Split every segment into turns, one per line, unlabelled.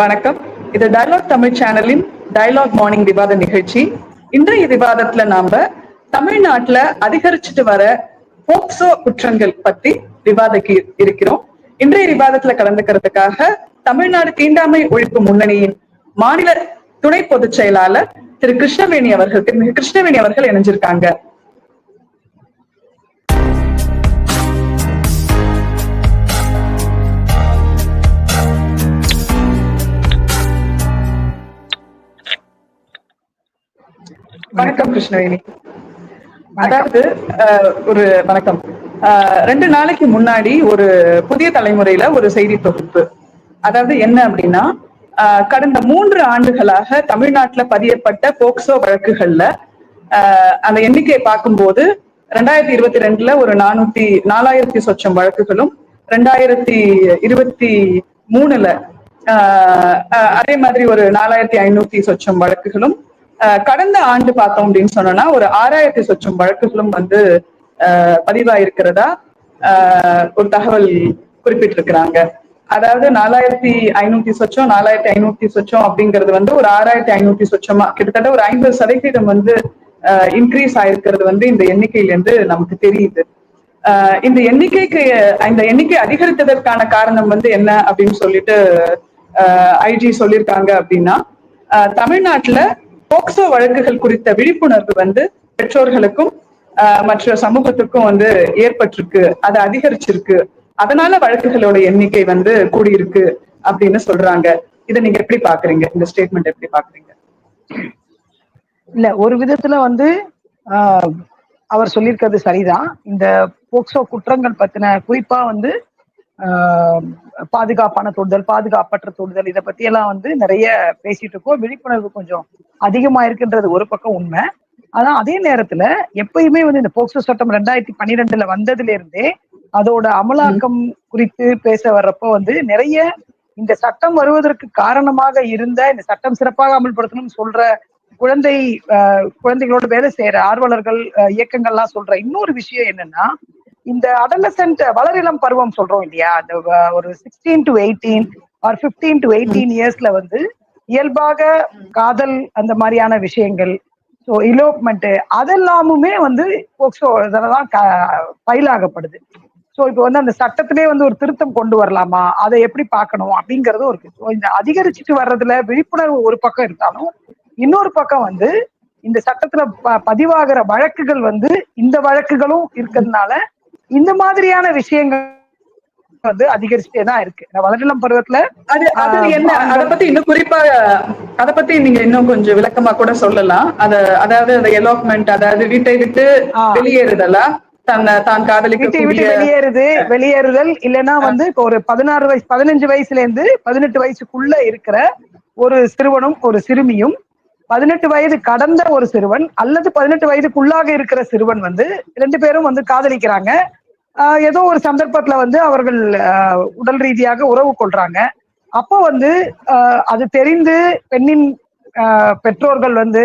வணக்கம். இது டயலாக் தமிழ் சேனலின் டயலாக் மார்னிங் விவாத நிகழ்ச்சி. இன்றைய விவாதத்துல நாம தமிழ்நாட்டுல அதிகரிச்சுட்டு வர போக்சோ குற்றங்கள் பத்தி விவாதிக்க இருக்கிறோம். இன்றைய விவாதத்துல கலந்துக்கிறதுக்காக தமிழ்நாடு தீண்டாமை ஒழிப்பு முன்னணியின் மாநில துணை பொதுச் செயலாளர் திரு கிருஷ்ணவேணி அவர்கள் திரு கிருஷ்ணவேணி அவர்கள் இணைஞ்சிருக்காங்க. வணக்கம் கிருஷ்ணவேணி. அதாவது ஒரு வணக்கம். ரெண்டு நாளைக்கு முன்னாடி ஒரு புதிய தலைமுறையில ஒரு செய்தி தொகுப்பு. அதாவது என்ன அப்படின்னா கடந்த மூன்று ஆண்டுகளாக தமிழ்நாட்டுல பதியப்பட்ட போக்சோ வழக்குகள்ல அந்த எண்ணிக்கையை பார்க்கும்போது ரெண்டாயிரத்தி இருபத்தி ரெண்டுல ஒரு நானூத்தி நாலாயிரத்தி சொச்சம் வழக்குகளும் ரெண்டாயிரத்தி இருபத்தி மூணுல ஆஹ் அதே மாதிரி ஒரு நாலாயிரத்தி ஐநூத்தி சொச்சம் வழக்குகளும் கடந்த ஆண்டு பார்த்தோம் அப்படின்னு சொன்னோம்னா ஒரு ஆறாயிரத்தி சொச்சம் வழக்குகளும் வந்து ஆஹ் பதிவாயிருக்கிறதா? ஆஹ் ஒரு தகவல் குறிப்பிட்டிருக்கிறாங்க. அதாவது நாலாயிரத்தி ஐநூத்தி சொச்சம் நாலாயிரத்தி ஐநூத்தி சொச்சம் அப்படிங்கிறது வந்து ஒரு ஆறாயிரத்தி ஐநூத்தி சொச்சமா? கிட்டத்தட்ட ஒரு ஐம்பது சதவீதம் வந்து இன்க்ரீஸ் ஆயிருக்கிறது வந்து இந்த எண்ணிக்கையில இருந்து நமக்கு தெரியுது. ஆஹ் இந்த எண்ணிக்கைக்கு இந்த எண்ணிக்கை அதிகரித்ததற்கான காரணம் வந்து என்ன அப்படின்னு சொல்லிட்டு ஐஜி சொல்லியிருக்காங்க அப்படின்னா ஆஹ் தமிழ்நாட்டுல போக்சோ வழக்குகள் குறித்த விழிப்புணர்வு வந்து பெற்றோர்களுக்கும் ஆஹ் மற்ற சமூகத்துக்கும் வந்து ஏற்பட்டிருக்கு. அது அதிகரிச்சிருக்கு. அதனால வழக்குகளோட எண்ணிக்கை வந்து கூடியிருக்கு அப்படின்னு சொல்றாங்க. இதை நீங்க எப்படி பாக்குறீங்க? இந்த ஸ்டேட்மெண்ட் எப்படி பாக்குறீங்க?
இல்ல ஒரு விதத்துல வந்து ஆஹ், அவர் சொல்லியிருக்கிறது சரிதான். இந்த போக்சோ குற்றங்கள் பத்தின குறிப்பா வந்து பாதுகாப்பான தொடுதல் பாதுகாப்பற்ற தொடுதல் இதை பத்தி எல்லாம் வந்து நிறைய பேசிட்டு இருக்கோம். விழிப்புணர்வு கொஞ்சம் அதிகமா இருக்குன்றது ஒரு பக்கம் உண்மை. ஆனா அதே நேரத்துல எப்பயுமே வந்து இந்த போக்சோ சட்டம் ரெண்டாயிரத்தி பன்னிரெண்டுல வந்ததுல இருந்தே அதோட அமலாக்கம் குறித்து பேச வர்றப்போ வந்து நிறைய இந்த சட்டம் வருவதற்கு காரணமாக இருந்த இந்த சட்டம் சிறப்பாக அமல்படுத்தணும்னு சொல்ற குழந்தை ஆஹ், குழந்தைகளோட வேலை செய்யற ஆர்வலர்கள் இயக்கங்கள்லாம் சொல்ற இன்னொரு விஷயம் என்னன்னா இந்த அடலசென்ட் வளரிளம் பருவம் சொல்றோம் இல்லையா? அந்த ஒரு sixteen to eighteen or fifteen to eighteen இயர்ஸ்ல வந்து இயல்பாக காதல் அந்த மாதிரியான விஷயங்கள் ஸோ இலோப்மெண்ட் அதெல்லாமுமே வந்து போக்சோ இதெல்லாம் ஃபைல் ஆகப்படுது ஸோ இப்போ வந்து அந்த சட்டத்திலே வந்து ஒரு திருத்தம் கொண்டு வரலாமா? அதை எப்படி பார்க்கணும்? அப்படிங்கறதும் இருக்கு ஸோ இந்த அதிகரிச்சுட்டு வர்றதுல விழிப்புணர்வு ஒரு பக்கம் இருந்தாலும் இன்னொரு பக்கம் வந்து இந்த சட்டத்துல ப- பதிவாகிற வழக்குகள் வந்து இந்த வழக்குகளும் இருக்கிறதுனால இந்த மாதிரியான விஷயங்கள் வந்து அதிகரிச்சுட்டே தான் இருக்கு. வளரிளம் பருவத்துல
அது அது என்ன அத பத்தி இன்னும் குறிப்பா அத பத்தி நீங்க இன்னும் கொஞ்சம் விளக்கமா கூட சொல்லலாம். அத அதாவது அந்த எலோப்மெண்ட் அதாவது வீட்டை விட்டு வெளியேறுதலா?
வீட்டை விட்டு வெளியேறுது வெளியேறுதல் இல்லைன்னா வந்து இப்போ ஒரு பதினாறு வயசு பதினஞ்சு வயசுல இருந்து பதினெட்டு வயசுக்குள்ள இருக்கிற ஒரு சிறுவனும் ஒரு சிறுமியும் பதினெட்டு வயது கடந்த ஒரு சிறுவன் அல்லது பதினெட்டு வயதுக்குள்ளாக இருக்கிற சிறுவன் வந்து ரெண்டு பேரும் வந்து காதலிக்கிறாங்க. ஏதோ ஒரு சந்தர்ப்பத்துல வந்து அவர்கள் உடல் ரீதியாக உறவு கொள்றாங்க. அப்போ வந்து அது தெரிந்து பெண்ணின் பெற்றோர்கள் வந்து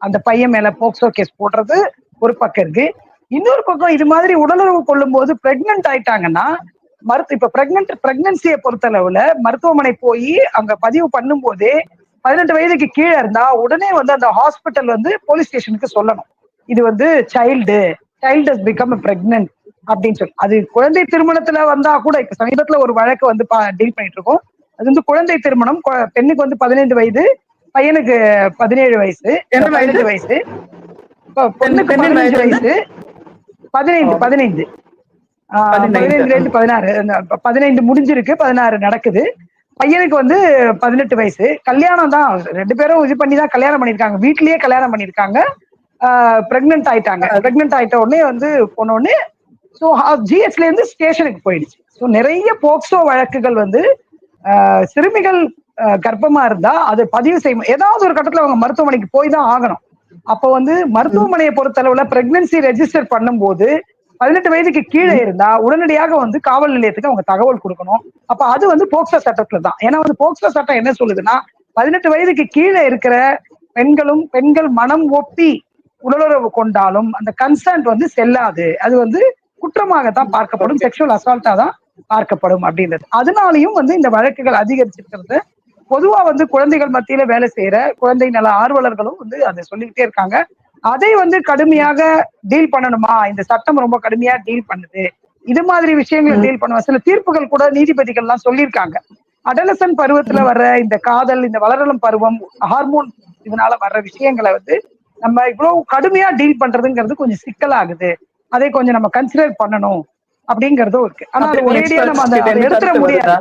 அந்த பையன் மேல போக்சோ கேஸ் போடுறது ஒரு பக்கம் இருக்கு. இன்னொரு பக்கம் இது மாதிரி உடலுறவு கொள்ளும் போது பிரெக்னென்ட் ஆயிட்டாங்கன்னா மருத்து இப்ப பிரெக்னென்ட் பிரெக்னன்சியை பொறுத்தளவுல மருத்துவமனை போய் அங்க பதிவு பண்ணும் போதே பதினெட்டு வயதுக்கு கீழே இருந்தா உடனே வந்து அந்த ஹாஸ்பிட்டல் வந்து போலீஸ் ஸ்டேஷனுக்கு சொல்லணும். இது வந்து child child become a pregnant அப்படின்னு சொல்லி. அது குழந்தை திருமணத்துல வந்தா கூட இப்ப சமீபத்துல ஒரு வழக்கு வந்து டீல் பண்ணிட்டு இருக்கோம் அது வந்து குழந்தை திருமணம் பெண்ணுக்கு வந்து பதினைந்து வயது பையனுக்கு பதினேழு வயசு? பதினெட்டு வயசு பொண்ணுக்கு பதினஞ்சு வயசு பதினைந்து பதினைந்து. பதினைந்துல இருந்து பதினாறு பதினைந்து முடிஞ்சிருக்கு பதினாறு நடக்குது. பையனுக்கு வந்து பதினெட்டு வயசு. கல்யாணம் தான். ரெண்டு பேரும் இது பண்ணி தான் கல்யாணம் பண்ணிருக்காங்க வீட்லயே கல்யாணம் பண்ணிருக்காங்க பிரெக்னென்ட் ஆயிட்டாங்க. பிரெக்னென்ட் ஆயிட்ட உடனே வந்து போன உடனே ஸோ ஜிஎஸ்ல இருந்து ஸ்டேஷனுக்கு போயிடுச்சு. ஸோ நிறைய போக்சோ வழக்குகள் வந்து சிறுமிகள் கர்ப்பமா இருந்தா அது பதிவு செய்யும். ஏதாவது ஒரு கட்டத்துல அவங்க மருத்துவமனைக்கு போய் தான் ஆகணும். அப்போ வந்து மருத்துவமனையை பொறுத்தளவுல பிரெக்னன்சி ரெஜிஸ்டர் பண்ணும்போது பதினெட்டு வயதுக்கு கீழே இருந்தா உடனடியாக வந்து காவல் நிலையத்துக்கு அவங்க தகவல் கொடுக்கணும். அப்ப அது வந்து போக்சோ சட்டத்துல தான். ஏன்னா வந்து போக்சோ சட்டம் என்ன சொல்லுதுன்னா பதினெட்டு வயதுக்கு கீழே இருக்கிற பெண்களும் பெண்கள் மனம் ஒப்பி உடலுறவு கொண்டாலும் அந்த கன்சென்ட் வந்து செல்லாது. அது வந்து குற்றமாக தான் பார்க்கப்படும். செக்ஷுவல் அசால்ட்டா தான் பார்க்கப்படும் அப்படின்றது. அதனாலயும் வந்து இந்த வழக்குகள் அதிகரிச்சிருக்கிறது. பொதுவா வந்து குழந்தைகள் மத்தியில வேலை செய்யற குழந்தை நல ஆர்வலர்களும் வந்து அதை சொல்லிக்கிட்டே இருக்காங்க. அதை வந்து கடுமையாக டீல் பண்ணணுமா? இந்த சட்டம் ரொம்ப கடுமையா டீல் பண்ணுது. இது மாதிரி விஷயங்களை. டீல் பண்ணுவா. சில தீர்ப்புகள் கூட நீதிபதிகள் எல்லாம் சொல்லியிருக்காங்க. அடலசன் பருவத்துல வர்ற இந்த காதல் இந்த வளரலும் பருவம் ஹார்மோன் இதனால வர்ற விஷயங்களை வந்து நம்ம இவ்வளவு கடுமையா டீல் பண்றதுங்கிறது கொஞ்சம் சிக்கலாகுது. அதை கொஞ்சம் நம்ம கன்சிடர் பண்ணணும் அப்படிங்கறதும் இருக்கு. ஆனா அது ஒரேடியா நம்ம அதை முடியாது.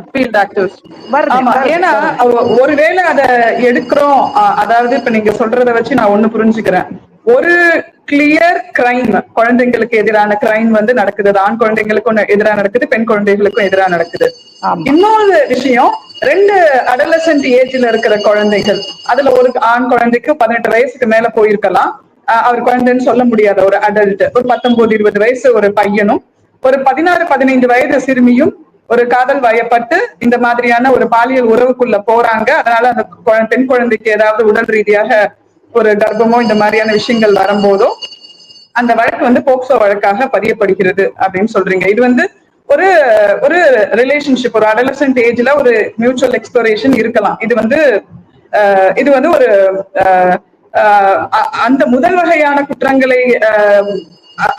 ஏன்னா ஒருவேளை அத எடுக்கிறோம். அதாவது இப்ப நீங்க சொல்றத வச்சு நான் ஒண்ணு புரிஞ்சுக்கிறேன். ஒரு கிளியர் கிரைம் குழந்தைங்களுக்கு எதிரான கிரைம் வந்து நடக்குது. அது ஆண் குழந்தைங்களுக்கும் எதிராக நடக்குது பெண் குழந்தைகளுக்கும் எதிராக நடக்குது. இன்னொரு விஷயம் ரெண்டு அடலசன்ட் ஏஜ்ல இருக்கிற குழந்தைகள் அதுல ஒரு ஆண் குழந்தைக்கு பதினெட்டு வயசுக்கு மேல போயிருக்கலாம். அவர் குழந்தைன்னு சொல்ல முடியாத ஒரு அடல்ட் ஒரு பத்தொன்பது இருபது வயசு ஒரு பையனும் ஒரு பதினாறு பதினைந்து வயது சிறுமியும் ஒரு காதல் வயப்பட்டு இந்த மாதிரியான ஒரு பாலியல் உறவுக்குள்ள போறாங்க. அதனால அந்த பெண் குழந்தைக்கு ஏதாவது உடல் ரீதியாக ஒரு கர்ப்பமோ இந்த மாதிரியான விஷயங்கள் வரும்போதோ அந்த வழக்கு வந்து போக்சோ வழக்காக பதியப்படுகிறது அப்படின்னு சொல்றீங்க. இது வந்து ஒரு ஒரு ரிலேஷன்ஷிப் ஒரு அடலசன்ட் ஏஜ்ல ஒரு மியூச்சுவல் எக்ஸ்ப்ளோரேஷன் இருக்கலாம். இது வந்து இது வந்து ஒரு அந்த முதல் வகையான குற்றங்களை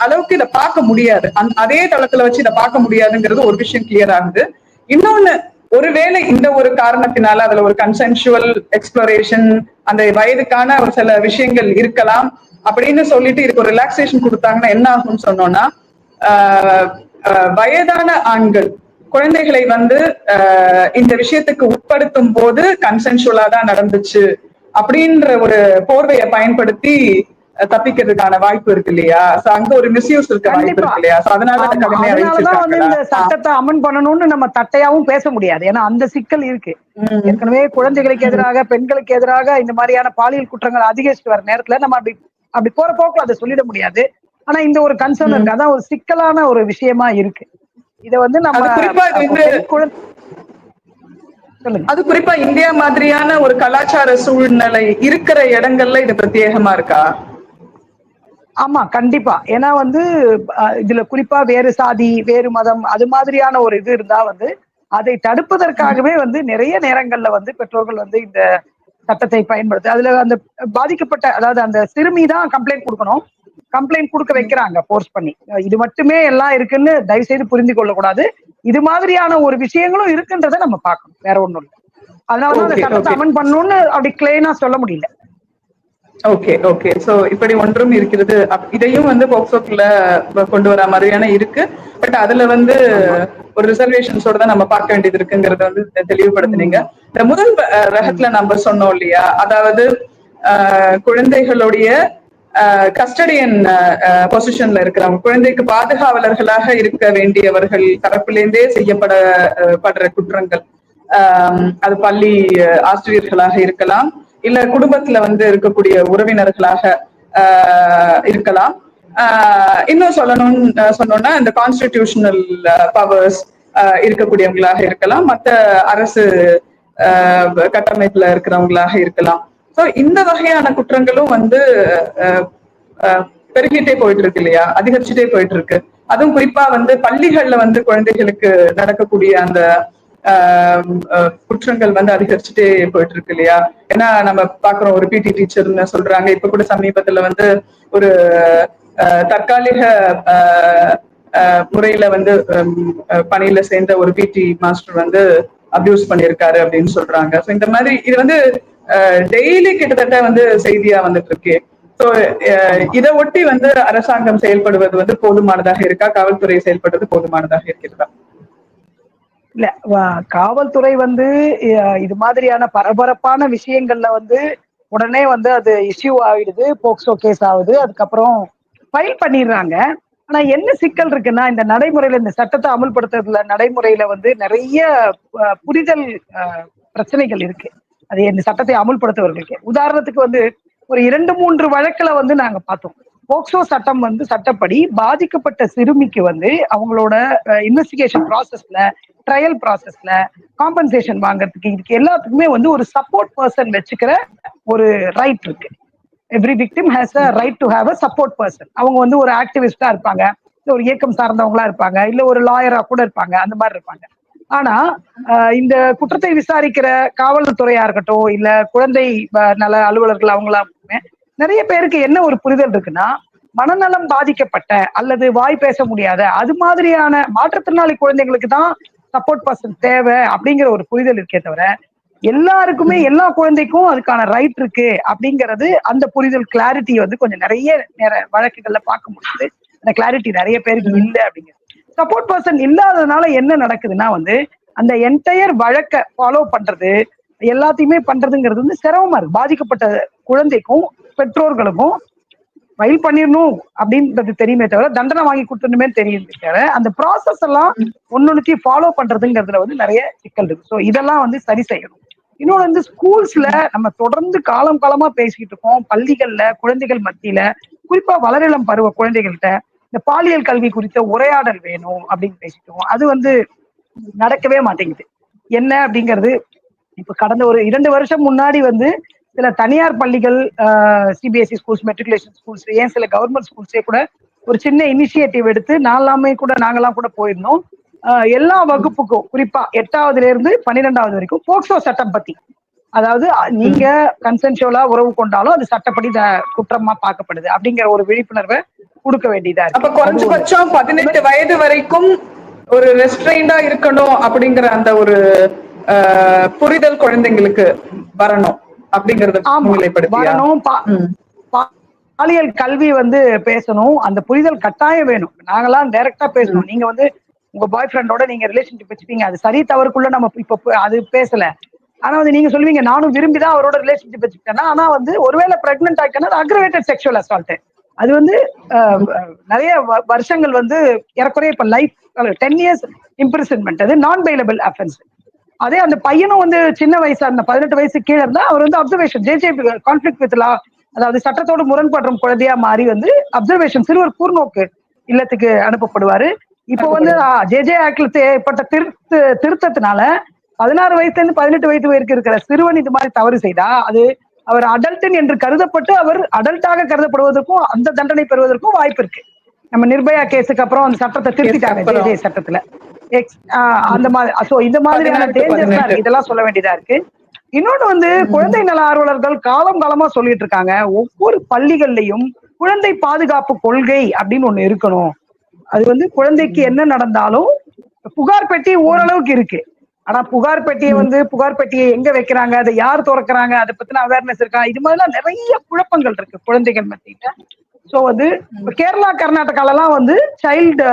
அளவுக்கு இதை பார்க்க முடியாது. அதே தளத்துல வச்சு இதை பார்க்க முடியாதுங்கிறது ஒரு விஷயம் கிளியர் ஆகுது. இன்னொன்னு ஒருவேளை இந்த ஒரு காரணத்தினால அதுல ஒரு கன்சென்சுவல் எக்ஸ்ப்ளோரேஷன் அந்த வயதுக்கான ஒரு சில விஷயங்கள் இருக்கலாம் அப்படின்னு சொல்லிட்டு இதுக்கு ஒரு ரிலாக்ஸேஷன் கொடுத்தாங்கன்னா என்ன ஆகும்னு சொன்னோம்னா ஆஹ் வயதான ஆண்கள் குழந்தைகளை வந்து ஆஹ் இந்த விஷயத்துக்கு உட்படுத்தும் போது கன்சென்சுவலா தான் நடந்துச்சு அப்படின்ற ஒரு போர்வையை பயன்படுத்தி தப்பிக்கிறதுக்கான வாய்ப்பு இருக்கு இல்லையா? சோ அங்க ஒரு மிஸ்யூஸ் இருக்க வாய்ப்பு. இருக்கு இல்லையா? சோ அதனால
வந்து இந்த சட்டத்தை அமன் பண்ணணும்னு நம்ம தட்டையாவும் பேச முடியாது. ஏன்னா அந்த சிக்கல் இருக்கு. ஏற்கனவே குழந்தைகளுக்கு எதிராக பெண்களுக்கு எதிராக இந்த மாதிரியான பாலியல் குற்றங்கள் அதிகரிச்சுட்டு வர நேரத்துல நம்ம அப்படி அப்படி போற போக்குல அதை சொல்லிட முடியாது. ஆனா இந்த ஒரு கன்சர்ன் இருக்கு. அதான் ஒரு சிக்கலான ஒரு விஷயமா இருக்கு. இத வந்து நம்ம
அது குறிப்பா இந்தியா மாதிரியான ஒரு கலாச்சார சூழ்நிலை இருக்கிற இடங்கள்ல இது பிரத்யேகமா இருக்கா?
ஆமா கண்டிப்பா. ஏன்னா வந்து இதுல குறிப்பா வேறு சாதி வேறு மதம் அது மாதிரியான ஒரு இது இருந்தா வந்து அதை தடுப்பதற்காகவே வந்து நிறைய நேரங்கள்ல வந்து பெற்றோர்கள் வந்து இந்த சட்டத்தை பயன்படுத்து அதுல அந்த பாதிக்கப்பட்ட அதாவது அந்த சிறுமி தான் கம்ப்ளைண்ட் கொடுக்கணும். கம்ப்ளைண்ட் கொடுக்க வைக்கிறாங்க போர்ஸ் பண்ணி. இது மட்டுமே எல்லாம் இருக்குன்னு தயவு செய்து புரிந்து கொள்ளக்கூடாது. இது மாதிரியான ஒரு விஷயங்களும் இருக்குன்றதை நம்ம பார்க்கணும். வேற ஒண்ணும் இல்லை. அதனாலதான் அந்த சட்டத்தை. அமன் பண்ணணும்னு அப்படி கிளைனா சொல்ல முடியல.
ஓகே ஓகே சோ இப்படி ஒன்றும் இருக்கிறது. இதையும் வந்து போக்சோக்குள்ள கொண்டு வர மாதிரியான இருக்கு. பட் அதுல வந்து ஒரு ரிசர்வேஷன்ஸோட தான் நம்ம பார்க்க வேண்டியது இருக்குங்கறத வந்து தெளிவுபடுத்தினீங்க தெளிவுபடுத்துனீங்க. இந்த முதல் ரகத்துல நம்ம சொன்னோம் இல்லையா? அதாவது குழந்தைகளுடைய கஸ்டடியன் பொசிஷன்ல இருக்கிறவங்க குழந்தைக்கு பாதுகாவலர்களாக இருக்க வேண்டியவர்கள் தரப்பிலேருந்தே செய்யப்பட படுற குற்றங்கள். அது பள்ளி ஆசிரியர்களாக இருக்கலாம். இல்ல குடும்பத்துல வந்து இருக்கக்கூடிய உறவினர்களாக ஆஹ், இருக்கலாம். ஆஹ், இன்னும் சொல்லணும் சொன்னோம்னா இந்த கான்ஸ்டிடியூஷனல் பவர்ஸ் இருக்கக்கூடியவங்களாக இருக்கலாம். மத்த அரசு ஆஹ், கட்டமைப்புல இருக்கிறவங்களாக இருக்கலாம். சோ இந்த வகையான குற்றங்களும் வந்து ஆஹ், பெருகிட்டே போயிட்டு இருக்கு இல்லையா? அதிகரிச்சுட்டே போயிட்டு இருக்கு அதுவும் குறிப்பா வந்து பள்ளிகள்ல வந்து குழந்தைகளுக்கு நடக்கக்கூடிய அந்த குற்றங்கள் வந்து அதிகரிச்சுட்டே போயிட்டு இருக்கு இல்லையா? ஏன்னா நம்ம பாக்குறோம் ஒரு பிடி டீச்சர்னு சொல்றாங்க. இப்ப கூட சமீபத்துல வந்து ஒரு தற்காலிக ஆஹ் ஆஹ் முறையில வந்து பணியில சேர்ந்த ஒரு பிடி மாஸ்டர் வந்து அபியூஸ் பண்ணியிருக்காரு அப்படின்னு சொல்றாங்க. ஸோ இந்த மாதிரி இது வந்து டெய்லி கிட்டத்தட்ட வந்து செய்தியா வந்துட்டு இருக்கு ஸோ இதை ஒட்டி வந்து அரசாங்கம் செயல்படுவது வந்து போதுமானதாக இருக்கா? காவல்துறை செயல்படுவது போதுமானதாக இருக்கிறதா?
இல்ல காவல்துறை வந்து இது மாதிரியான பரபரப்பான விஷயங்கள்ல வந்து உடனே வந்து அது இஷ்யூ ஆயிடுது போக்சோ கேஸ் ஆகுது அதுக்கப்புறம் ஃபைல் பண்ணிடுறாங்க. ஆனா என்ன சிக்கல் இருக்குன்னா இந்த நடைமுறையில இந்த சட்டத்தை அமல்படுத்துறதுல நடைமுறையில வந்து நிறைய புரிதல் பிரச்சனைகள் இருக்கு. அது இந்த சட்டத்தை அமல்படுத்துவர்களுக்கு. உதாரணத்துக்கு வந்து ஒரு இரண்டு மூன்று வழக்குல வந்து நாங்க பார்த்தோம். போக்சோ சட்டம் வந்து சட்டப்படி பாதிக்கப்பட்ட சிறுமிக்கு வந்து அவங்களோட இன்வெஸ்டிகேஷன் ப்ராசஸ்ல ட்ரையல் ப்ராசஸ்ல காம்பன்சேஷன் வாங்குறதுக்கு இதுக்கு எல்லாத்துக்குமே வந்து ஒரு சப்போர்ட் பர்சன் வச்சுக்கிற ஒரு ரைட் இருக்கு. Every victim has a right to have a support person அவங்க வந்து ஒரு ஆக்டிவிஸ்டா இருப்பாங்க இல்ல ஒரு இயக்கம் சார்ந்தவங்களா இருப்பாங்க இல்ல ஒரு லாயரா கூட இருப்பாங்க அந்த மாதிரி இருப்பாங்க. ஆனா ஆஹ் இந்த குற்றத்தை விசாரிக்கிற காவல்துறையா இருக்கட்டும் இல்ல குழந்தை நல அலுவலர்கள் அவங்களாமே நிறைய பேருக்கு என்ன ஒரு புரிதல் இருக்குன்னா மனநலம் பாதிக்கப்பட்ட அல்லது வாய் பேச முடியாத அது மாதிரியான மாற்றுத்திறனாளி குழந்தைங்களுக்கு தான் சப்போர்ட் பர்சன் தேவை அப்படிங்கிற ஒரு புரிதல் இருக்கே தவிர எல்லாருக்குமே எல்லா குழந்தைக்கும் அதுக்கான ரைட் இருக்கு அப்படிங்கிறது அந்த புரிதல் கிளாரிட்டி வந்து கொஞ்சம் நிறைய நேர வழக்குகள்ல பார்க்க முடியுது. அந்த கிளாரிட்டி நிறைய பேருக்கு இல்லை அப்படிங்கிறது சப்போர்ட் பர்சன் இல்லாததுனால என்ன நடக்குதுன்னா வந்து அந்த என்டையர் வழக்க ஃபாலோ பண்றது எல்லாத்தையுமே பண்றதுங்கிறது வந்து சிரமமா இருக்கு. பாதிக்கப்பட்ட குழந்தைக்கும் பெற்றோர்களுக்கும் ஃபைல் பண்ணிடணும் அப்படின்றது தெரியுமே தவிர தண்டனை வாங்கி கொடுத்துடணுமே தெரியுது தவிர அந்த ப்ராசஸ் எல்லாம் ஒன்னொன்னுத்தையும் ஃபாலோ பண்றதுங்கிறதுல வந்து நிறைய சிக்கல் இருக்கு. ஸோ இதெல்லாம் வந்து சரி செய்யணும். இன்னொன்று வந்து ஸ்கூல்ஸ்ல நம்ம தொடர்ந்து காலம் காலமா பேசிக்கிட்டு இருக்கோம். பள்ளிகள்ல குழந்தைகள் மத்தியில குறிப்பா வளரிளம் பருவ குழந்தைகள்கிட்ட இந்த பாலியல் கல்வி குறித்த உரையாடல் வேணும் அப்படின்னு பேசிட்டு அது வந்து நடக்கவே மாட்டேங்குது. என்ன அப்படிங்கிறது இப்ப கடந்த ஒரு இரண்டு வருஷம் முன்னாடி வந்து சில தனியார் பள்ளிகள் சிபிஎஸ்சி ஸ்கூல்ஸ் மெட்ரிகுலேஷன் ஸ்கூல்ஸ் ஏன் சில கவர்மெண்ட் ஸ்கூல்ஸே கூட ஒரு சின்ன இனிஷியேட்டிவ் எடுத்து நாலாமே கூட நாங்கெல்லாம் கூட போயிருந்தோம். ஆஹ் எல்லா வகுப்புக்கும் குறிப்பா எட்டாவதுல இருந்து பன்னிரெண்டாவது வரைக்கும் போக்சோ சட்டம் பத்தி. அதாவது நீங்க கன்சென்சுவலா உறவு கொண்டாலும் அது சட்டப்படி த- குற்றமா பார்க்கப்படுது அப்படிங்கிற ஒரு விழிப்புணர்வை கொடுக்க வேண்டியதா
அப்ப
இருக்கு
குறைஞ்சபட்சம் பதினெட்டு வயது வரைக்கும் ஒரு ரெஸ்ட்ரெயின்டா இருக்கணும் அப்படிங்கிற அந்த ஒரு புரிதல் குழந்தைங்களுக்கு வரணும். அப்படிங்கறத
வரணும். பாலியல் கல்வி வந்து பேசணும். அந்த புரிதல் கட்டாயம் வேணும். நாங்கெல்லாம் டைரக்டா பேசணும். நீங்க வந்து உங்க பாய் ஃப்ரெண்டோட நீங்க ரிலேஷன்ஷிப் வச்சுப்பீங்க. அது சரி தவறுக்குள்ள நம்ம இப்ப அது பேசல. ஆனா வந்து நீங்க சொல்லுவீங்க நானும் விரும்பி தான் அவரோட ரிலேஷன்ஷிப் வச்சுக்கிட்டேன்னா ஆனா வந்து ஒருவேளை பிரெக்னென்ட் அது அக்ரவேட்டட் செக்ஷுவல் அசால்ட் அது வந்து நிறைய வருஷங்கள் வந்து ஏறக்குறைய இப்ப லைஃப் டென் இயர்ஸ் இம்ப்ரிசன்மெண்ட் அது நான் பைலபிள் அஃபென்ஸ் அதே அந்த பையனும் வந்து சின்ன வயசா இருந்த பதினெட்டு வயசு கீழே இருந்தா அவர் வந்து observation JJ conflict with law அதாவது சட்டத்தோடு முரண்படும் குழந்தையா மாறி வந்து அப்சர்வேஷன் சிறுவர் கூர்நோக்கு இல்லத்துக்கு அனுப்பப்படுவாரு. இப்போ வந்து ஜேஜே ஆக்ட்ல ஏற்பட்ட திருத்த திருத்தத்தினால பதினாறு வயசுல இருந்து பதினெட்டு வயசு வரைக்கும் இருக்கிற சிறுவன் இது மாதிரி தவறு செய்தா அது அவர் அடல்டன் என்று கருதப்பட்டு அவர் அடல்ட்டாக கருதப்படுவதற்கும் அந்த தண்டனை பெறுவதற்கும் வாய்ப்பு இருக்கு. நம்ம நிர்பயா கேஸுக்கு அப்புறம் அந்த சட்டத்தை திருத்திட்டாங்க. ஜேஜே சட்டத்துல. அந்த மாதிரி சோ இந்த மாதிரியான டேஞ்சர்ஸ். இதெல்லாம் சொல்ல வேண்டியதா இருக்கு. இன்னொன்னு வந்து குழந்தை நல ஆர்வலர்கள் காலம் காலமா சொல்லிட்டு இருக்காங்க. ஒவ்வொரு பள்ளிகள்லயும் குழந்தை பாதுகாப்பு கொள்கை அப்படின்னு ஒண்ணு இருக்கணும். அது வந்து குழந்தைக்கு என்ன நடந்தாலும் புகார் பெட்டி ஓரளவுக்கு இருக்கு. ஆனா புகார் பெட்டியை வந்து புகார் பெட்டியை எங்க வைக்கிறாங்க? அதை யார் திறக்கிறாங்க? அதை பத்தின அவேர்னஸ் இருக்கா? இது மாதிரிலாம் நிறைய குழப்பங்கள் இருக்கு குழந்தைகள் மத்தியில. சோ வந்து கேரளா கர்நாடகால எல்லாம் வந்து சைல்டு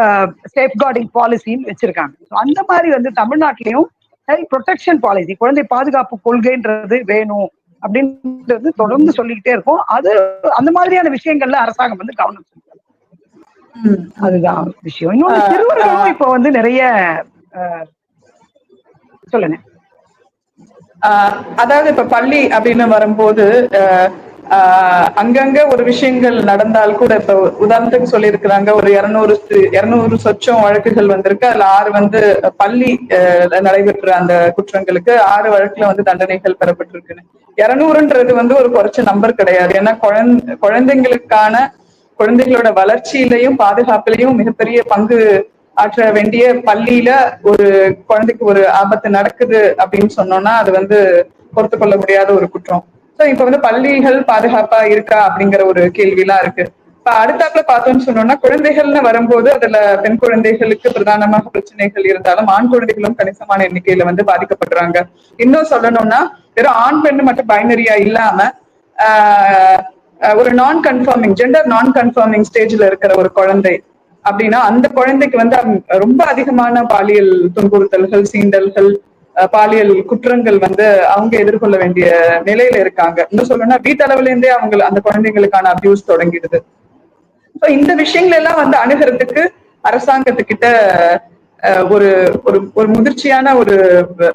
சேஃப் கார்டிங் பாலிசின்னு வச்சிருக்காங்க. So அந்த மாதிரி வந்து தமிழ்நாட்டிலையும் சைல்ட் ப்ரொடெக்ஷன் பாலிசி குழந்தை பாதுகாப்பு கொள்கைன்றது வேணும் அப்படின்றது தொடர்ந்து சொல்லிக்கிட்டே இருக்கும். அது அந்த மாதிரியான விஷயங்கள்ல அரசாங்கம் வந்து கவனம் செலுத்தணும்.
ம்.
அதுதான் விஷயம். இன்னொன்று
ஆஹ்
சிறுவர்களும் இப்ப வந்து நிறைய சொல்லுங்க.
அதாவது இப்ப பள்ளி அப்படின்னு வரும்போது அங்கங்க ஒரு விஷயங்கள் நடந்தால் கூட இப்ப உதாரணத்துக்கு சொல்லியிருக்கிறாங்க ஒரு இருநூறு இருநூறு சொச்சம் வழக்குகள் வந்திருக்கு. அதுல ஆறு வந்து பள்ளி நடைபெற்ற அந்த குற்றங்களுக்கு ஆறு வழக்குல வந்து தண்டனைகள் பெறப்பட்டிருக்குன்னு. இருநூறுன்றது வந்து ஒரு குறைச்ச நம்பர் கிடையாது. ஏன்னா குழந்தை குழந்தைங்களுக்கான குழந்தைகளோட வளர்ச்சியிலையும் பாதுகாப்பிலையும் மிகப்பெரிய பங்கு ஆற்ற வேண்டிய பள்ளியில ஒரு குழந்தைக்கு ஒரு ஆபத்து நடக்குது அப்படின்னு சொன்னோம்னா அது வந்து பொறுத்து கொள்ள முடியாத ஒரு குற்றம். சோ இப்ப வந்து பள்ளிகள் பாதுகாப்பா இருக்கா அப்படிங்கிற ஒரு கேள்விலாம் இருக்கு. இப்ப அடுத்தாப்புல பார்த்தோம்னு சொன்னோம்னா குழந்தைகள்னு வரும்போது அதுல பெண் குழந்தைகளுக்கு பிரதானமாக பிரச்சனைகள் இருந்தாலும் ஆண் குழந்தைகளும் கணிசமான எண்ணிக்கையில வந்து பாதிக்கப்படுறாங்க இன்னும் சொல்லணும்னா வெறும் ஆண் பெண் மட்டும் பைனரியா இல்லாம ஆஹ் ஒரு நான் கன்ஃபார்மிங் ஜெண்டர் நான் கன்ஃபார்மிங் ஸ்டேஜ்ல இருக்கிற ஒரு குழந்தை அப்படின்னா அந்த குழந்தைக்கு வந்து ரொம்ப அதிகமான பாலியல் துன்புறுத்தல்கள் சீண்டல்கள் பாலியல் குற்றங்கள் வந்து அவங்க எதிர்கொள்ள வேண்டிய நிலையில இருக்காங்க. இன்னும் சொல்லணும்னா வீட்டளவுல இருந்தே அவங்க அந்த குழந்தைங்களுக்கான அபியூஸ் தொடங்கிடுது. ஸோ இந்த விஷயங்கள் எல்லாம் வந்து அணுகிறதுக்கு அரசாங்கத்துக்கிட்ட அஹ், ஒரு ஒரு ஒரு முதிர்ச்சியான ஒரு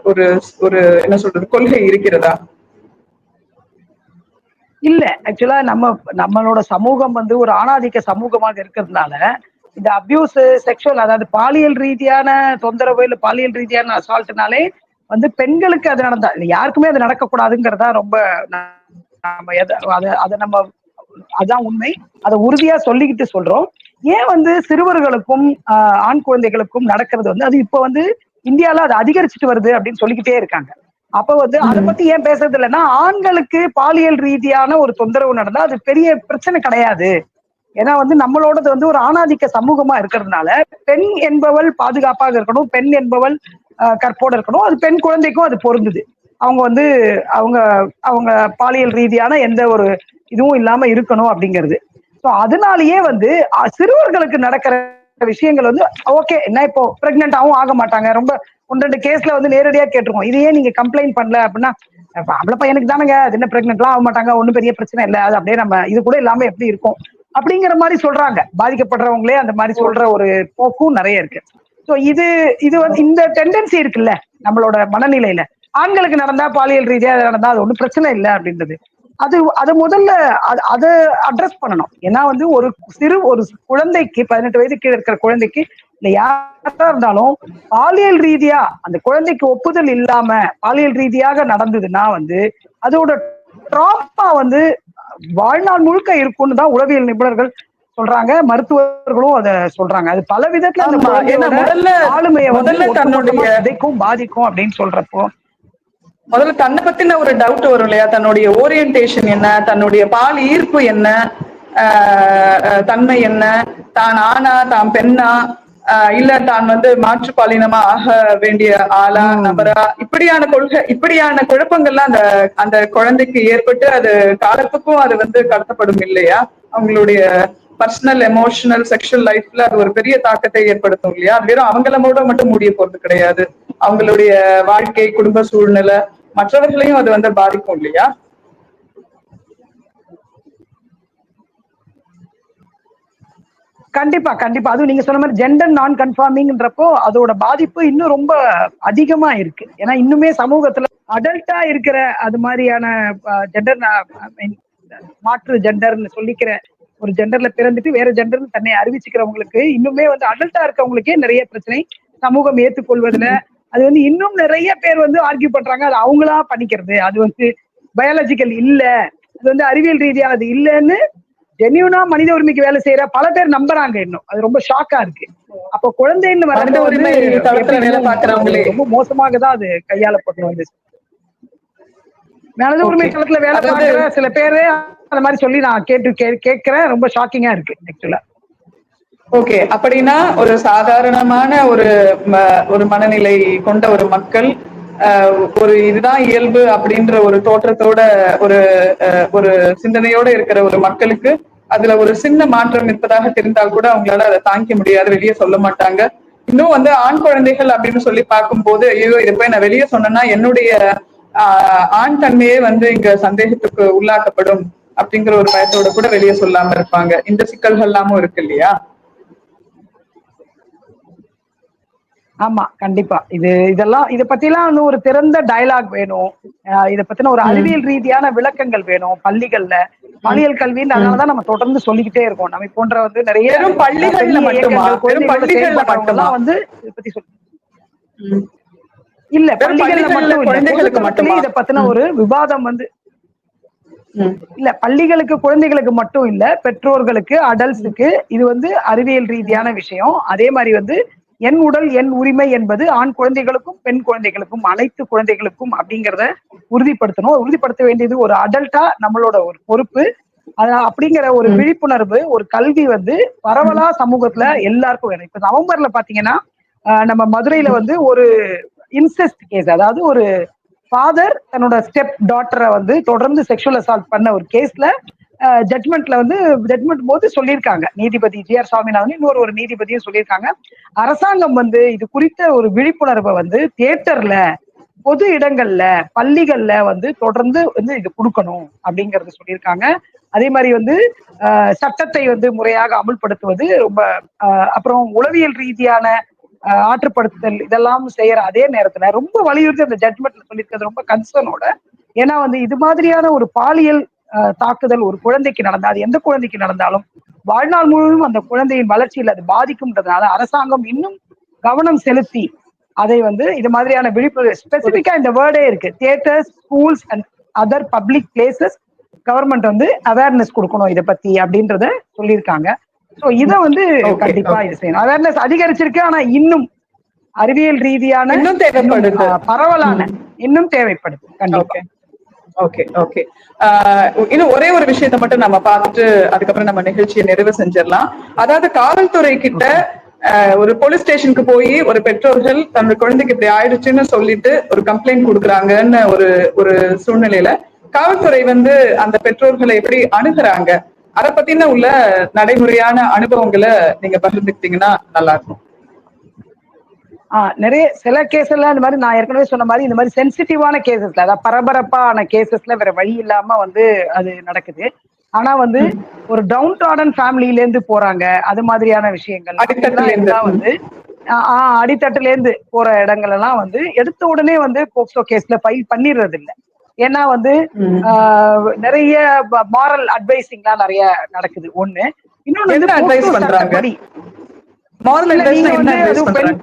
ஒரு ஒரு என்ன சொல்றது கொள்கை இருக்கிறதா?
இல்ல. ஆக்சுவலா நம்ம நம்மளோட சமூகம் வந்து ஒரு ஆணாதிக்க சமூகமாக இருக்கிறதுனால இந்த அபியூஸ் செக்ஷுவல் அதாவது பாலியல் ரீதியான தொந்தரவு இல்ல பாலியல் ரீதியான அசால்ட்னாலே வந்து பெண்களுக்கு அது நடந்தா யாருக்குமே அது நடக்கக்கூடாதுங்கிறதா ரொம்ப நம்ம அதை அதை நம்ம அதான் உண்மை. அதை உறுதியா சொல்லிக்கிட்டு சொல்றோம். ஏன் வந்து சிறுவர்களுக்கும் ஆண் குழந்தைகளுக்கும் நடக்கிறது வந்து அது இப்ப வந்து இந்தியால அது அதிகரிச்சுட்டு வருது அப்படின்னு சொல்லிக்கிட்டே இருக்காங்க. அப்ப வந்து அதை பத்தி ஏன் பேசுறது இல்லைன்னா ஆண்களுக்கு பாலியல் ரீதியான ஒரு தொந்தரவு நடந்தா அது பெரிய பிரச்சனை கிடையாது. ஏன்னா வந்து நம்மளோடது வந்து ஒரு ஆணாதிக்க சமூகமா இருக்கிறதுனால பெண் என்பவள் பாதுகாப்பாக இருக்கணும் பெண் என்பவள் கற்போட இருக்கணும். அது பெண் குழந்தைக்கும் அது பொருந்துது. அவங்க வந்து அவங்க அவங்க பாலியல் ரீதியான எந்த ஒரு இதுவும் இல்லாம இருக்கணும் அப்படிங்கிறது. ஸோ அதனாலயே வந்து சிறுவர்களுக்கு நடக்கிற விஷயங்கள் வந்து ஓகே என்ன இப்போ பிரெக்னென்டாவும் ஆக மாட்டாங்க. ரொம்ப ஒன்று ரெண்டு கேஸ்ல வந்து நேரடியா கேட்டிருக்கோம். இதையே நீங்க கம்ப்ளைண்ட் பண்ணல அப்படின்னா அப்ப பையனுக்கு தானங்க அது என்ன பிரெக்னென்ட்லாம் ஆக மாட்டாங்க ஒன்றும் பெரிய பிரச்சனை இல்லை. அது அப்படியே நம்ம இது கூட இல்லாம எப்படி இருக்கும்? அப்படிங்கிற மாதிரி சொல்றாங்க. பாதிக்கப்படுறவங்களே அந்த மாதிரி சொல்ற ஒரு போக்கும் நிறைய இருக்கு. ஸோ இது இது வந்து இந்த டெண்டன்சி இருக்குல்ல நம்மளோட மனநிலையில. ஆண்களுக்கு நடந்தா பாலியல் ரீதியா நடந்தா அது ஒன்றும் பிரச்சனை இல்லை அப்படின்றது. அது அது முதல்ல அது- அதை அட்ரஸ் பண்ணணும். ஏன்னா வந்து ஒரு சிறு ஒரு குழந்தைக்கு பதினெட்டு வயது கீழே இருக்கிற குழந்தைக்கு இல்ல யாரா இருந்தாலும் பாலியல் ரீதியா அந்த குழந்தைக்கு ஒப்புதல் இல்லாம பாலியல் ரீதியாக நடந்ததுன்னா வந்து அதோட ட்ராமா வந்து வாழ்நாள் முழுக்க இருக்கும்னு தான் உளவியல் நிபுணர்கள் சொல்றாங்க மருத்துவர்களும் அத சொல்றாங்க. அது பல விதத்துல அந்த
முதல்ல
ஆளுமையை
முதல்ல தன்னுடைய
விதைக்கும் பாதிக்கும் அப்படின்னு சொல்றப்போ.
முதல்ல தன்னை பத்தின ஒரு டவுட் வரும் இல்லையா? தன்னுடைய ஓரியன்டேஷன் என்ன? தன்னுடைய பால் ஈர்ப்பு என்ன? தன்மை என்ன? தான் ஆணா தான் பெண்ணா? இல்ல தான் வந்து மாற்று பாலினமா ஆக வேண்டிய ஆளா நபரா? இப்படியான கொள்கை இப்படியான குழப்பங்கள்லாம் அந்த அந்த குழந்தைக்கு ஏற்பட்டு அது காலத்துக்கும் அது வந்து கடத்தப்படும் இல்லையா? அவங்களுடைய பர்சனல் எமோஷனல் செக்ஷுவல் லைஃப்ல அது ஒரு பெரிய தாக்கத்தை ஏற்படுத்தும் இல்லையா? வெறும் அவங்கள மூட மட்டும் முடிய போறது கிடையாது. அவங்களுடைய வாழ்க்கை குடும்ப சூழ்நிலை மற்றவர்களையும் அது வந்து பாதிக்கும் இல்லையா?
கண்டிப்பா கண்டிப்பா. அதுவும் நீங்க சொன்ன மாதிரி ஜெண்டர் நான் கன்ஃபார்மிங்ன்றப்போ அதோட பாதிப்பு இன்னும் ரொம்ப அதிகமா இருக்கு. ஏன்னா இன்னுமே சமூகத்துல அடல்ட்டா இருக்கிற அது மாதிரியான ஜெண்டர் மாற்று ஜெண்டர்னு சொல்லிக்கிற ஒரு ஜெண்டர்ல பிறந்துட்டு வேற ஜெண்டர்னு தன்னை அறிவிச்சுக்கிறவங்களுக்கு இன்னுமே வந்து அடல்ட்டா இருக்கவங்களுக்கே நிறைய பிரச்சனை சமூகம் ஏற்றுக்கொள்வதுல அது வந்து இன்னும் நிறைய பேர் வந்து ஆர்கியூ பண்றாங்க. அது அவங்களா பண்ணிக்கிறது. அது வந்து பயாலஜிக்கல் இல்ல. அது வந்து அறிவியல் ரீதியா அது இல்லைன்னு ஜென்யூனா மனித உரிமைக்கு வேலை செய்யற பல பேர் நம்புறாங்க இன்னும். அது ரொம்ப ஷாக்கா இருக்கு. அப்ப குழந்தைன்னு
பார்க்கறவங்களே.
ரொம்ப மோசமாக தான் அது கையாளப்பட்டு வந்து மனித உரிமை. தளத்துல வேலை பார்க்கிற சில பேரு அந்த மாதிரி சொல்லி நான் கேட்டு கே- கேட்கிறேன். ரொம்ப ஷாக்கிங்கா இருக்கு ஆக்சுவலா
ஓகே அப்படின்னா ஒரு சாதாரணமான ஒரு ம- ஒரு மனநிலை கொண்ட ஒரு மக்கள் ஆஹ், ஒரு இதுதான் இயல்பு அப்படின்ற ஒரு தோற்றத்தோட ஒரு ஒரு சிந்தனையோட இருக்கிற ஒரு மக்களுக்கு அதுல ஒரு சின்ன மாற்றம் இருப்பதாக தெரிந்தால் கூட அவங்களால அதை தாங்கிக்க முடியாது வெளியே சொல்ல மாட்டாங்க. இன்னும் வந்து ஆண் குழந்தைகள் அப்படின்னு சொல்லி பார்க்கும்போது ஐயோ இதை போய் நான் வெளியே சொன்னேன்னா என்னுடைய ஆண் தன்மையே வந்து இங்க சந்தேகத்துக்கு உள்ளாக்கப்படும். அப்படிங்கிற ஒரு பயத்தோட கூட வெளியே சொல்லாம இருப்பாங்க. இந்த சிக்கல்கள் எல்லாமும் இருக்கு இல்லையா?
ஆமா கண்டிப்பா. இது இதெல்லாம் இத பத்திலாம் இன்னும் ஒரு திறந்த டயலாக் வேணும். இத பத்தின ஒரு அறிவியல் ரீதியான விளக்கங்கள் வேணும் பள்ளிகள்ல. பாலியல் கல்வின்னு அதனாலதான் நம்ம தொடர்ந்து சொல்லிக்கிட்டே இருக்கோம். நம்ம போன்ற வந்து நிறைய
பள்ளிகள்ல மட்டுமா?
வந்து இத பத்தி சொல்லி
ம்.
இல்ல பள்ளிகள்ல
பள்ளிகள்ல
மட்டும்
மட்டுமா?
இத பத்தின ஒரு விவாதம் வந்து. இல்ல பள்ளிகளுக்கு குழந்தைகளுக்கு மட்டும் இல்ல பெற்றோர்களுக்கு அடல்ட்ஸுக்கு இது வந்து அறிவியல் ரீதியான விஷயம். அதே மாதிரி வந்து என் உடல் என் உரிமை என்பது ஆண் குழந்தைகளுக்கும் பெண் குழந்தைகளுக்கும் அனைத்து குழந்தைகளுக்கும் அப்படிங்கறத உறுதிப்படுத்தணும். உறுதிப்படுத்த வேண்டியது ஒரு அடல்ட்டா நம்மளோட ஒரு பொறுப்பு. அப்படிங்கிற ஒரு விழிப்புணர்வு ஒரு கல்வி வந்து பரவலா சமூகத்துல எல்லாருக்கும் வேணும். இப்ப நவம்பர்ல பாத்தீங்கன்னா நம்ம மதுரையில வந்து ஒரு இன்செஸ்ட் கேஸ் அதாவது ஒரு ஃபாதர் தன்னோட ஸ்டெப் டாட்டரை வந்து தொடர்ந்து செக்ஷுவல் அசால்ட் பண்ண ஒரு கேஸ்ல ஜட்மெண்ட்ல வந்து ஜட்மெண்ட் போது சொல்லியிருக்காங்க. நீதிபதி ஜி ஆர் சுவாமிநாதன் இன்னொரு ஒரு நீதிபதியும் சொல்லியிருக்காங்க. அரசாங்கம் வந்து இது குறித்த ஒரு விழிப்புணர்வை வந்து தியேட்டர்ல பொது இடங்கள்ல பள்ளிகள்ல வந்து தொடர்ந்து வந்து இது கொடுக்கணும் அப்படிங்கறது சொல்லியிருக்காங்க. அதே மாதிரி வந்து சட்டத்தை வந்து முறையாக அமுல்படுத்துவது ரொம்ப அப்புறம் உளவியல் ரீதியான ஆற்றுப்படுத்துதல் இதெல்லாம் செய்யற அதே நேரத்துல ரொம்ப வலியுறுத்தி அந்த ஜட்மெண்ட்ல சொல்லியிருக்கிறது ரொம்ப கன்சர்னோட ஏன்னா வந்து இது மாதிரியான ஒரு பாலியல் ஆஹ், தாக்குதல் ஒரு குழந்தைக்கு நடந்தா அது எந்த குழந்தைக்கு நடந்தாலும் வாழ்நாள் முழுவதும் அந்த குழந்தையின் வளர்ச்சியில் அது பாதிக்கும்ன்றதுனால அரசாங்கம் இன்னும் கவனம் செலுத்தி அதை வந்து இது மாதிரியான விழிப்புணர்வு ஸ்பெசிபிக்கா இந்த வேர்டே இருக்கு. Theatres schools and other public places government வந்து அவேர்னஸ் கொடுக்கணும் இதை பத்தி அப்படின்றத சொல்லியிருக்காங்க. ஸோ இதை வந்து கண்டிப்பா. இது செய்யணும். அவேர்னஸ் அதிகரிச்சிருக்கு ஆனா இன்னும் அறிவியல் ரீதியான
இன்னும் தேவைப்படுது.
பரவலான இன்னும் தேவைப்படுது. கண்டிப்பா.
ஓகே ஓகே இன்னும் ஒரே ஒரு விஷயத்த மட்டும் நம்ம பார்த்துட்டு அதுக்கப்புறம் நம்ம நிகழ்ச்சியை நிறைவு செஞ்சிடலாம். அதாவது காவல்துறை கிட்ட ஒரு போலீஸ் ஸ்டேஷனுக்கு போய் ஒரு பெற்றோர்கள் தன்னோட குழந்தைக்கு இப்படி ஆயிடுச்சுன்னு சொல்லிட்டு ஒரு கம்ப்ளைண்ட் கொடுக்குறாங்கன்னு ஒரு ஒரு சூழ்நிலையில காவல்துறை வந்து அந்த பெற்றோர்களை எப்படி அணுகுறாங்க? அதை பத்தின உள்ள நடைமுறையான அனுபவங்களை நீங்க பகிர்ந்துக்கிட்டீங்கன்னா நல்லா இருக்கும்.
ஆ, நிறைய சில கேஸ்ல இந்த மாதிரி நான் ஏற்கனவே சொன்ன மாதிரி இந்த மாதிரி சென்சிட்டிவான கேசஸ்ல அதாவது பரபரப்பான கேசஸ்ல வேற வழி இல்லாம வந்து அது நடக்குது. ஆனா வந்து ஒரு டவுன் டார்டன் ஃபேமிலில இருந்து போறாங்க அது மாதிரியான விஷயங்கள். வந்து ஆ, ஆ, அடித்தட்டுல இருந்து போற இடங்கள் எல்லாம் வந்து எடுத்த உடனே வந்து போக்சோ கேஸ்ல ஃபைல் பண்ணிடுறது இல்ல ஏன்னா வந்து நிறைய மாரல் அட்வைசிங்லாம் நிறைய நடக்குது. ஒண்ணு. இன்னொன்னு போக்சோ
பண்றாங்க? மாரல்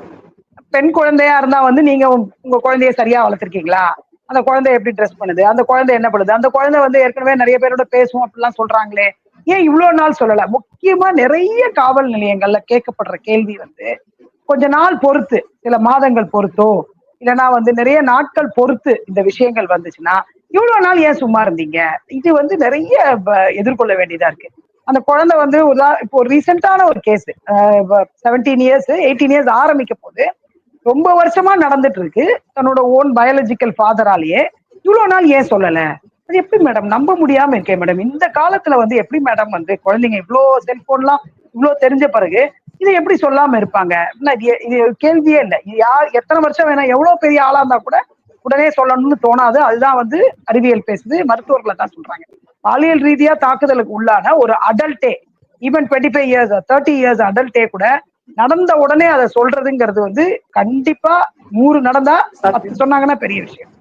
பெண் குழந்தையா இருந்தா வந்து நீங்க உங்க- குழந்தைய சரியா வளர்த்திருக்கீங்களா? அந்த குழந்தை எப்படி ட்ரெஸ் பண்ணுது? அந்த குழந்தை என்ன பண்ணுது? அந்த குழந்தை வந்து ஏற்கனவே நிறைய பேரோட பேசும் அப்படிலாம் சொல்றாங்களே. ஏன் இவ்வளவு நாள் சொல்லல? முக்கியமா நிறைய காவல் நிலையங்கள்ல கேட்கப்படுற கேள்வி வந்து கொஞ்ச நாள் பொறுத்து சில மாதங்கள் பொறுத்தோ இல்லைன்னா வந்து நிறைய நாட்கள் பொறுத்து இந்த விஷயங்கள் வந்துச்சுன்னா இவ்வளவு நாள் ஏன் சும்மா இருந்தீங்க? இது வந்து நிறைய எதிர்கொள்ள வேண்டியதா இருக்கு. அந்த குழந்தை வந்து உதா- இப்போ ரீசெண்டான ஒரு case seventeen years eighteen years ஆரம்பிக்க போது ரொம்ப வருஷமா நடந்துட்டு இருக்கு. தன்னோட ஓன் பயாலஜிக்கல் ஃபாதராலேயே இவ்வளவு நாள் ஏன் சொல்லல? அது எப்படி மேடம் நம்ப முடியாம இருக்கேன் மேடம் இந்த காலத்துல வந்து எப்படி மேடம் வந்து குழந்தைங்க இவ்வளோ செல்போன்லாம் இவ்வளோ தெரிஞ்ச பிறகு இதை எப்படி சொல்லாம இருப்பாங்க? இது கேள்வியே இல்லை. இது யார் எத்தனை வருஷம் வேணா எவ்வளவு பெரிய ஆளா இருந்தா கூட உடனே சொல்லணும்னு தோணாது. அதுதான் வந்து அறிவியல் பேசுது. மருத்துவர்களை தான் சொல்றாங்க. பாலியல் ரீதியா தாக்குதலுக்கு உள்ளான ஒரு அடல்ட்டே even twenty five years thirty years அடல்ட்டே கூட நடந்த உடனே அதை சொல்றதுங்கிறது வந்து கண்டிப்பா நூறு நடந்தா சொன்னாங்கன்னா பெரிய விஷயம்.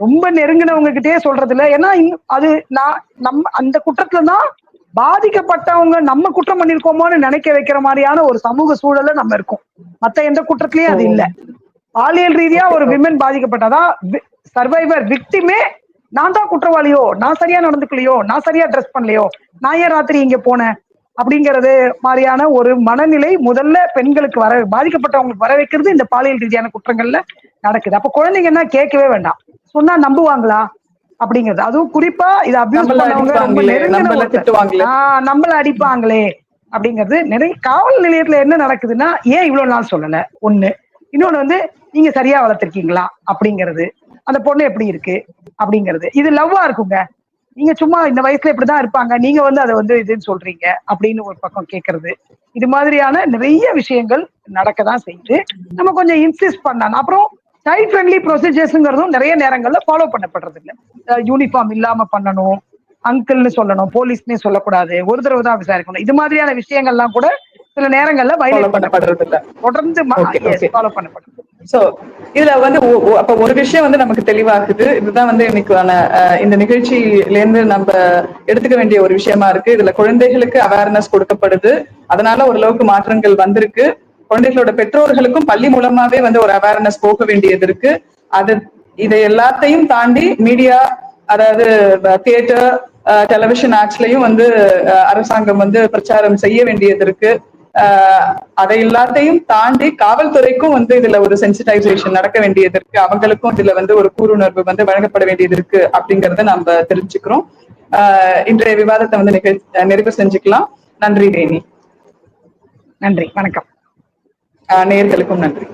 ரொம்ப நெருங்கினவங்க கிட்டயே சொல்றது இல்ல ஏன்னா அது நான் நம்ம அந்த குற்றத்துல தான் பாதிக்கப்பட்டவங்க நம்ம குற்றம் பண்ணிருக்கோமோன்னு நினைக்க வைக்கிற மாதிரியான ஒரு சமூக சூழல்ல நம்ம இருக்கோம். மத்த எந்த குற்றத்திலயும் அது இல்ல. பாலியல் ரீதியா ஒரு விமன் பாதிக்கப்பட்டதா? சர்வைவர் விக்டிமே நான் தான் குற்றவாளியோ? நான் சரியா நடந்துக்கலையோ? நான் சரியா ட்ரெஸ் பண்ணலையோ? நான் ஏன் ராத்திரி இங்க போனேன்? அப்படிங்கறது மாதிரியான ஒரு மனநிலை முதல்ல பெண்களுக்கு வர பாதிக்கப்பட்டவங்களுக்கு வர வைக்கிறது இந்த பாலியல் ரீதியான குற்றங்கள்ல நடக்குது. அப்ப குழந்தைங்கன்னா கேட்கவே வேண்டாம். சொன்னா நம்புவாங்களா? அப்படிங்கிறது. அதுவும் குறிப்பா இதை அபியூஸ் பண்ணவங்க ரொம்ப
அடிப்பாங்களே,
நெருங்கின
நம்மள
அடிப்பாங்களே அப்படிங்கிறது நிறைய காவல் நிலையத்துல என்ன நடக்குதுன்னா ஏன் இவ்வளவு நாள் சொல்லல? ஒண்ணு. இன்னொன்னு வந்து நீங்க சரியா வளர்த்திருக்கீங்களா? அப்படிங்கிறது. அந்த பொண்ணு எப்படி இருக்கு? அப்படிங்கிறது. இது லவ்வா இருக்குங்க. நீங்க சும்மா இந்த வயசுல இப்படிதான் இருப்பாங்க. நீங்க வந்து அதை வந்து இதுன்னு சொல்றீங்க அப்படின்னு ஒரு பக்கம் கேட்கறது இது மாதிரியான நிறைய விஷயங்கள் நடக்க தான் செய்யுது. நம்ம கொஞ்சம் இன்சிஸ்ட் பண்ணணும். அப்புறம் சைல்ட் ஃப்ரெண்ட்லி ப்ரொசீஜர்ஸ்ங்கிறதும் நிறைய நேரங்கள்ல ஃபாலோ பண்ணப்படுறது இல்ல யூனிஃபார்ம் இல்லாம பண்ணணும் அங்கிள்னு சொல்லணும் போலீஸ்னே சொல்லக்கூடாது ஒரு தடவை தான் விசாரிக்கணும். இது மாதிரியான விஷயங்கள்லாம் கூட சில நேரங்கள்ல வயலேட்
பண்ணப்படுறது இல்ல
தொடர்ந்து. ஃபாலோ பண்ணப்படுது
சோ இதுல வந்து அப்ப ஒரு விஷயம் வந்து நமக்கு தெளிவாகுது. இதுதான் வந்து இன்னைக்கான இந்த நிகழ்ச்சியில இருந்து நம்ம எடுத்துக்க வேண்டிய ஒரு விஷயமா இருக்கு. இதுல குழந்தைகளுக்கு அவேர்னஸ் கொடுக்கப்படுது. அதனால ஓரளவுக்கு மாற்றங்கள் வந்திருக்கு. குழந்தைகளோட பெற்றோர்களுக்கும் பள்ளி மூலமாவே வந்து ஒரு அவேர்னஸ் போக வேண்டியது இருக்கு. அது இதை எல்லாத்தையும் தாண்டி மீடியா அதாவது தியேட்டர் டெலிவிஷன் ஆக்ட்ஸ்லயும் வந்து அரசாங்கம் வந்து பிரச்சாரம் செய்ய வேண்டியது இருக்கு. ஆஹ் அதை எல்லாத்தையும் தாண்டி காவல்துறைக்கும் வந்து இதுல ஒரு சென்சிடைசேஷன் நடக்க வேண்டியது இருக்கு. அவங்களுக்கும் இதுல வந்து ஒரு கூறுணர்வு வந்து வழங்கப்பட வேண்டியது இருக்கு அப்படிங்கறத நம்ம தெரிஞ்சுக்கிறோம். ஆஹ் இன்றைய விவாதத்தை வந்து நிகழ் நிறைவு செஞ்சுக்கலாம். நன்றி ரேணி
நன்றி. வணக்கம்.
நேயர்களுக்கும் நன்றி